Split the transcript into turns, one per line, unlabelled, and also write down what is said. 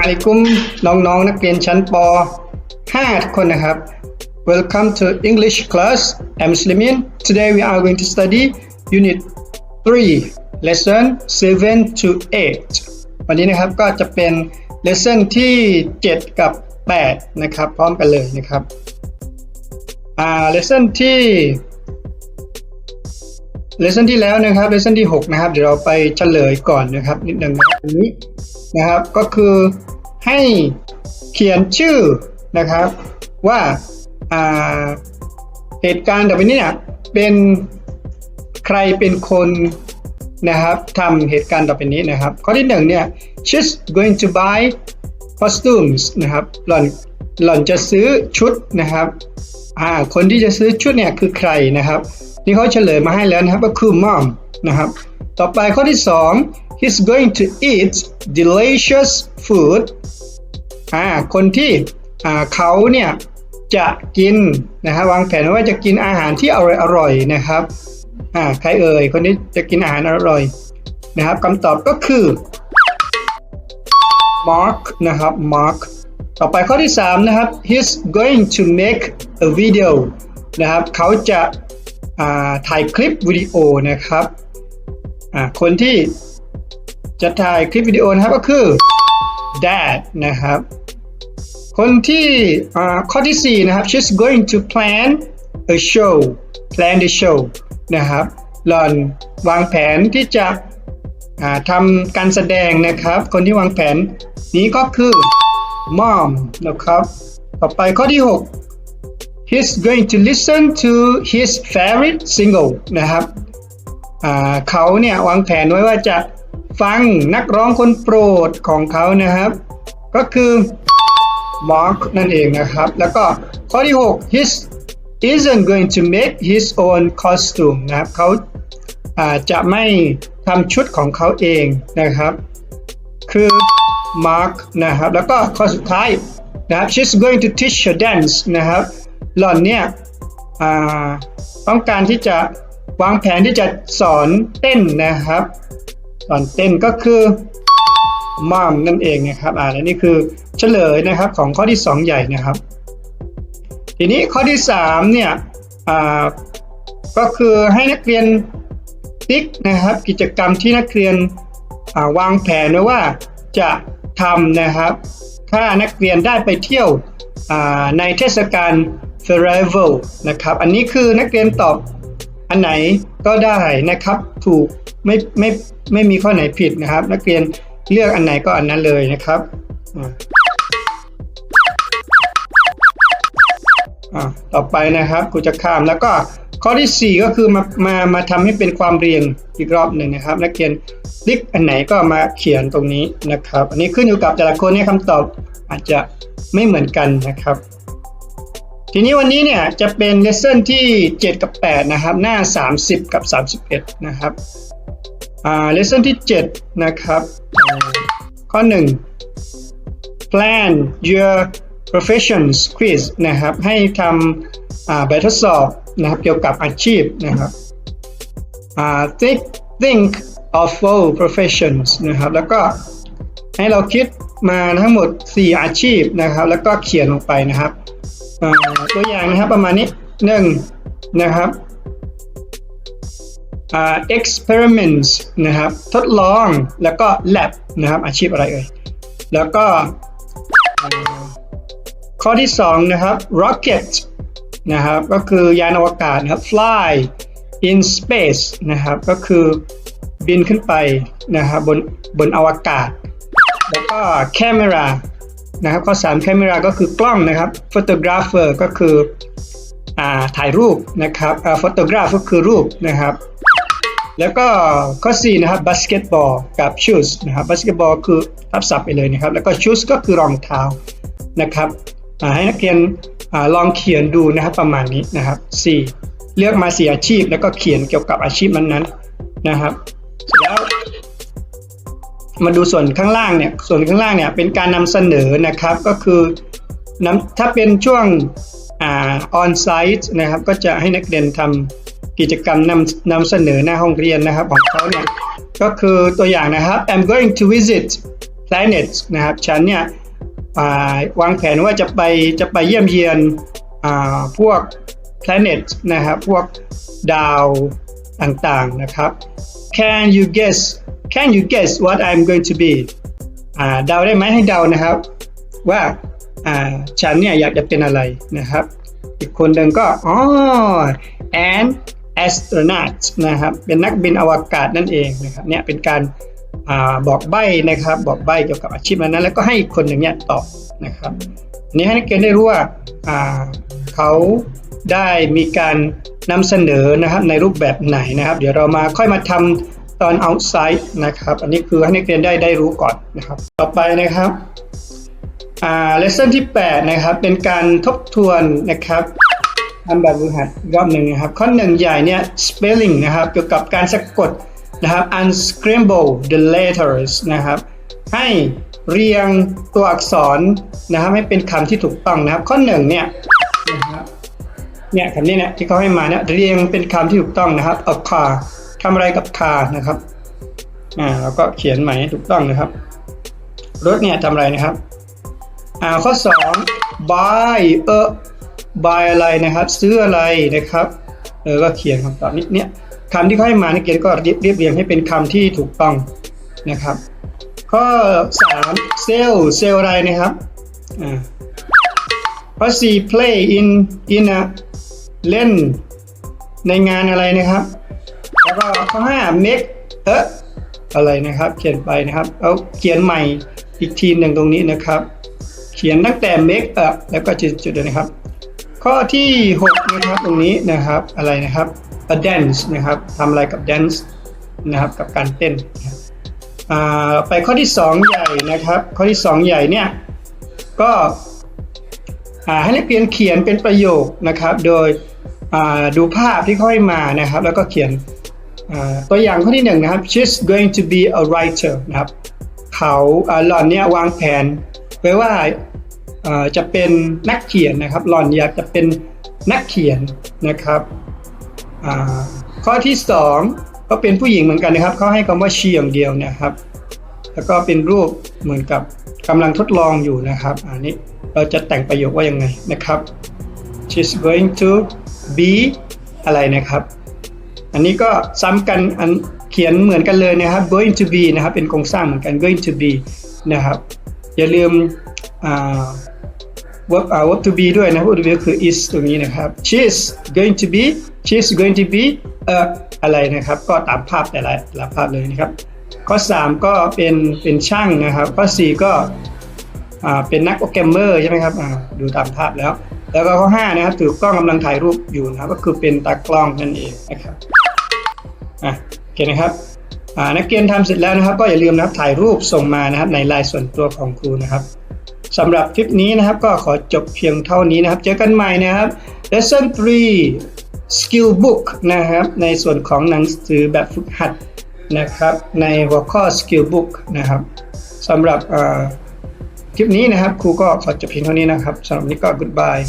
อะลัยกุมน้องๆนักเรียนชั้นป 5 ทุกคนนะครับ Welcome to English class I'm Slimin Today we are going to study Unit 3 Lesson 7 to 8 วันนี้นะครับก็จะเป็น Lesson ที่ 7 กับ 8 นะครับ พร้อมกันเลยนะครับอ่า Lesson ที่เลส o นที่แล้วนะครับเลส o นที่ 6 นะครับ เดี๋ยวเราไปเฉลยก่อนนะครับ นิดหนึ่งนะครับนนี้นะครับ ก็คือ ให้เขียนชื่อนะครับว่าาเหตุการณ์แบบนี้เนี่ยเป็นใครเป็นคนนะครับทำเหตุการณ์ต่อไปนี้นะครับ ข้อที่หนึ่งเนี่ย she's going to buy costumes นะครับหล่อนหล่อนจะซื้อชุดนะครับอ่าคนที่จะซื้อชุดเนี่ยคือใครนะครับ นี่เขาเฉลยมาให้แล้วนะครับก็คือ mom นะครับ ต่อไปข้อที่2 he's going to eat delicious food อ่าคนที่อ่าเขาเนี่ยจะกินนะครับวางแผนว่าจะกินอาหารที่อร่อยอร่อยๆนะครับอ่าใครเอ่ยคนที่จะกินอาหารอร่อยนะครับคำตอบก็คือ Mark นะครับ Mark ต่อไปข้อที่ 3 นะครับ he's going to make a video นะครับเขาจะอ่าถ่ายคลิปวิดีโอนะครับอ่าคนที่ จะถ่ายคลิปวิดีโอนะครับก็คือ dad นะครับ คนที่ข้อที่ 4 นะครับ she's going to plan a show plan the show นะครับหล่อนวางแผนที่จะทำการแสดงนะครับ คนที่วางแผนนี้ก็คือ mom นะครับ ต่อไปข้อที่ 6 he's going to listen to his favorite single นะครับเขาเนี่ยวางแผนไว้ว่าจะ ฟังนักร้องคนโปรดของเขานะครับ ก็คือ Mark นั่นเองนะครับ แล้วก็ข้อที่ 6 his isn't going to make his own costume นะครับเขาอาจะไม่ทำชุดของเขาเองนะครับ คือ Mark นะครับ แล้วก็ข้อสุดท้ายนะครับ she's going to teach her dance นะครับหล่อนเนี่ยต้องการที่จะวางแผนที่จะสอนเต้นนะครับ สอนเต้นก็คือมอมนั่นเองนะครับอ่าและนี่คือเฉลยนะครับของข้อที่ 2 ใหญ่นะครับ ทีนี้ข้อที่3เนี่ยอ่าก็คือให้นักเรียนติ๊กนะครับ กิจกรรมที่นักเรียนาวางแผนไว้ว่าจะทำนะครับ ถ้านักเรียนได้ไปเที่ยวในเทศกาล Festival นะครับ อันนี้คือนักเรียนตอบ อันไหนก็ได้นะครับ ถูกไม่ไม่ไม่มีข้อไหนผิดนะครับ นักเรียนเลือกอันไหนก็อันนั้นเลยนะครับอ่าต่อไปนะครับครูจะข้ามแล้วก็ข้อที่ 4 ก็คือมามามาทำให้เป็นความเรียงอีกรอบหนึ่งนะครับ นักเรียนลิกอันไหนก็มาเขียนตรงนี้นะครับ อันนี้ขึ้นอยู่กับแต่ละคนเนี่ยคำตอบอาจจะไม่เหมือนกันนะครับ ทีนี้วันนี้เนี่ยจะเป็นเลสเซ่นที่ 7 กับ 8 นะครับ หน้า 30 กับ 31 นะครับอ่าเลสเซ่นที่ 7 นะครับอ่าข้อ 1 plan your professions quiz นะครับ ให้ทำอ่าแบบทดสอบนะครับเกี่ยวกับอาชีพนะครับอ่า think think of all professions นะครับ แล้วก็ให้เราคิดมาทั้งหมด 4 อาชีพนะครับ แล้วก็เขียนลงไปนะครับ ตัวอย่างนะครับประมาณนี้หนึ่งนะครับ experiments นะครับ ทดลองแล้วก็ lab นะครับอาชีพอะไรเอ่ย แล้วก็ ข้อที่ 2 นะครับ rocket นะครับก็คือยานอวกาศนะครับ fly in space นะครับก็คือบินขึ้นไปนะครับบนบนอวกาศ แล้วก็ camera นะครับข้อ3 camera ก็คือกล้องนะครับ photographer ก็คืออ่าถ่ายรูปนะครับอ่า photograph ก็คือรูปนะครับ แล้วก็ข้อ4นะครับ basketball กับ shoes นะครับ basketball คือทับศัพท์ไปเลยนะครับ แล้วก็ shoes ก็คือรองเท้านะครับให้นักเรียนอลองเขียนดูนะครับประมาณนี้นะครับ 4 เลือกมา4อาชีพแล้วก็เขียนเกี่ยวกับอาชีพนั้นๆนะครับแล้ว มาดูส่วนข้างล่างเนี่ยส่วนข้างล่างเนี่ยเป็นการนำเสนอนะครับก็คือนำถ้าเป็นช่วงอ่า on site นะครับก็จะให้นักเรียนทำกิจกรรมนำนำเสนอหน้าห้องเรียนนะครับของเขาเนี่ยก็คือตัวอย่างนะครับ I'm going to visit planets นะครับฉันเนี่ยาวางแผนว่าจะไปจะไปเยี่ยมเยียนอ่าพวก planet นะครับพวกดาวต่างๆนะครับ Can you guess Can you guess what I'm going to be อ่าเดาได้ไหมให้เดานะครับ ว่าอ่าฉันเนี่ยอยากจะเป็นอะไรนะครับ อีกคนหนึ่งก็อ๋อ an astronaut นะครับเป็นนักบินอวกาศนั่นเองนะครับเนี่ยเป็นการอาบอกใบ้นะครับ บอกใบ้เกี่ยวกับอาชีพนั้น แล้วก็ให้คนหนึ่งเนี่ยตอบนะครับนี้ให้นักเรียนได้รู้ว่าอ่าเขาได้มีการนำเสนอนะครับในรูปแบบไหนนะครับ เดี๋ยวเรามาค่อยมาท ตอน outside นะครับ อันนี้คือให้นักเรียนได้ได้รู้ก่อนนะครับ ต่อไปนะครับอ่า lesson ที่ 8 นะครับ เป็นการทบทวนนะครับทำแบบฝึกหัดรอบหนึ่งนะครับ ข้อหนึ่งใหญ่เนี่ย spelling นะครับ เกี่ยวกับการสะกดนะครับ unscramble the letters นะครับ ให้เรียงตัวอักษรนะครับ ให้เป็นคำที่ถูกต้องนะครับ ข้อหนึ่งเนี่ยนะครับเนี่ยคำนี้เนี่ยที่เขาให้มาเนี่ยเรียงเป็นคำที่ถูกต้องนะครับ a car ทำอะไรกับ car นะครับอ่าแล้วก็เขียนใหม่ให้ถูกต้องนะครับ รถเนี่ยทำอะไรนะครับอ่าข้อ 2 buy เออ buy อะไรนะครับ ซื้ออะไรนะครับเออก็เขียนคำตอบนี้เนี่ยคำที่เขาให้มาในักเรียนก็เรียบเรียงให้เป็นคำที่ถูกต้องนะครับ ข้อ 3 sell sell อะไรนะครับอ่าข้อ 4 play in in a เล่นในงานอะไรนะครับ ก็ข้อ5 make เอออะไรนะครับ เขียนไปนะครับ เอาเขียนใหม่อีกทีหนึ่งตรงนี้นะครับ เขียนตั้งแต่ make up แล้วก็จุดๆนะครับ ข้อที่ 6 นะครับตรงนี้นะครับอะไรนะครับ a dance นะครับทำอะไรกับ dance นะครับกับการเต้นนะไปข้อที่ 2 ใหญ่นะครับ ข้อที่ 2 ใหญ่เนี่ยก็ให้นักเรียนเขียนเป็นประโยคนะครับ โดยดูภาพที่เขาให้มานะครับ แล้วก็เขียน ตัวอย่างข้อที่หนึ่งนะครับ she's going to be a writer นะครับเขาหล่อนเนี่ยวางแผนไว้ว่าจะเป็นนักเขียนนะครับ หล่อนอยากจะเป็นนักเขียนนะครับข้อที่สองก็เป็นผู้หญิงเหมือนกันนะครับเขาให้คำว่า she อย่างเดียวนะครับ แล้วก็เป็นรูปเหมือนกับกำลังทดลองอยู่นะครับ อันนี้เราจะแต่งประโยคว่ายังไงนะครับ she's going to be อะไรนะครับ อันนี้ก็ซ้ำกันอันเขียนเหมือนกันเลยนะครับ going to be นะครับ เป็นโครงสร้างเหมือนกัน going to be นะครับ อย่าลืมอ่า verb อ่า verb to be ด้วยนะ verb to be คือ is ตรงนี้นะครับ she's going to be she's going to be a อะไรนะครับ ก็ตามภาพแต่ละละภาพเลยนะครับ ข้อ 3 ก็เป็นเป็นช่างนะครับ ข้อ 4 ก็อ่าเป็นนักโปรแกรมเมอร์ใช่ไหมครับอ่าดูตามภาพแล้ว แล้วก็ข้อ 5 นะครับถือกล้องกำลังถ่ายรูปอยู่นะครับ ก็คือเป็นตากล้องนั่นเองนะครับ อะโอเคนะครับอ่านักเรียนทำเสร็จแล้วนะครับ ก็อย่าลืมนะครับถ่ายรูปส่งมานะครับในไลน์ส่วนตัวของครูนะครับสำหรับคลิปนี้นะครับก็ขอจบเพียงเท่านี้นะครับ เจอกันใหม่นะครับ lesson 3 skill book นะครับ ในส่วนของหนังสือแบบฝึกหัดนะครับ ในหัวข้อ skill book นะครับสำหรับคลิปนี้นะครับ ครูก็ขอจบเพียงเท่านี้นะครับสำหรับนี้ก็ goodbye